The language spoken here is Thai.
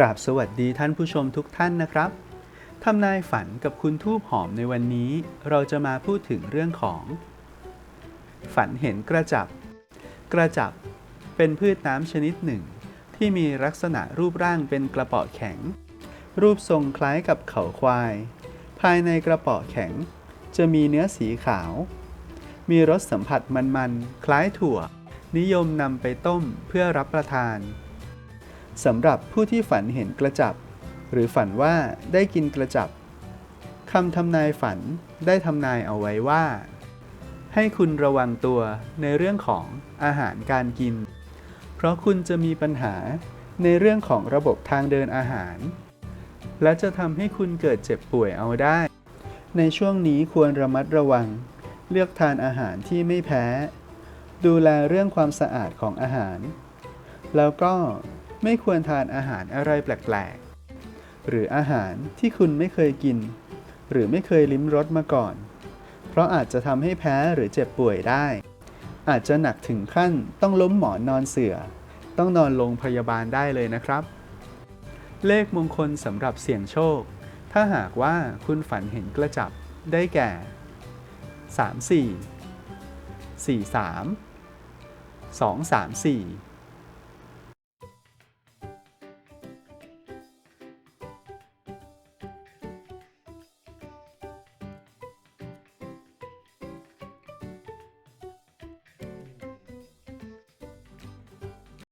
กราบสวัสดีท่านผู้ชมทุกท่านนะครับทำนายฝันกับคุณทูบหอมในวันนี้ เราจะมาพูดถึงเรื่องของ ฝันเห็นกระจับ กระจับเป็นพืชน้ำชนิดหนึ่ง ที่มีลักษณะรูปร่างเป็นกระเป๋อแข็ง รูปทรงคล้ายกับเขาควาย ภายในกระเป๋อแข็ง จะมีเนื้อสีขาว มีรสสัมผัสมันๆ คล้ายถั่ว นิยมนำไปต้มเพื่อรับประทาน สำหรับผู้ที่ฝันเห็นกระจับ หรือฝันว่าได้กินกระจับคำทำนายฝันได้ทำนายเอาไว้ว่า ให้คุณระวังตัวในเรื่องของอาหารการกิน เพราะคุณจะมีปัญหาในเรื่องของระบบทางเดินอาหาร และจะทำให้คุณเกิดเจ็บป่วยเอาได้ ในช่วงนี้ควรระมัดระวัง เลือกทานอาหารที่ไม่แพ้ ดูแลเรื่องความสะอาดของอาหาร แล้วก็ ไม่ควรทานอาหารอะไรแปลกๆ หรืออาหารที่คุณไม่เคยกิน หรือไม่เคยลิ้มรสมาก่อน เพราะอาจจะทำให้แพ้หรือเจ็บป่วยได้ อาจจะหนักถึงขั้นต้องล้มหมอนนอนเสือต้องนอนโรงพยาบาลได้เลยนะครับ เลขมงคลสำหรับเสี่ยงโชค ถ้าหากว่าคุณฝันเห็นกระจับได้แก่ 3 4 4 3 2 3 4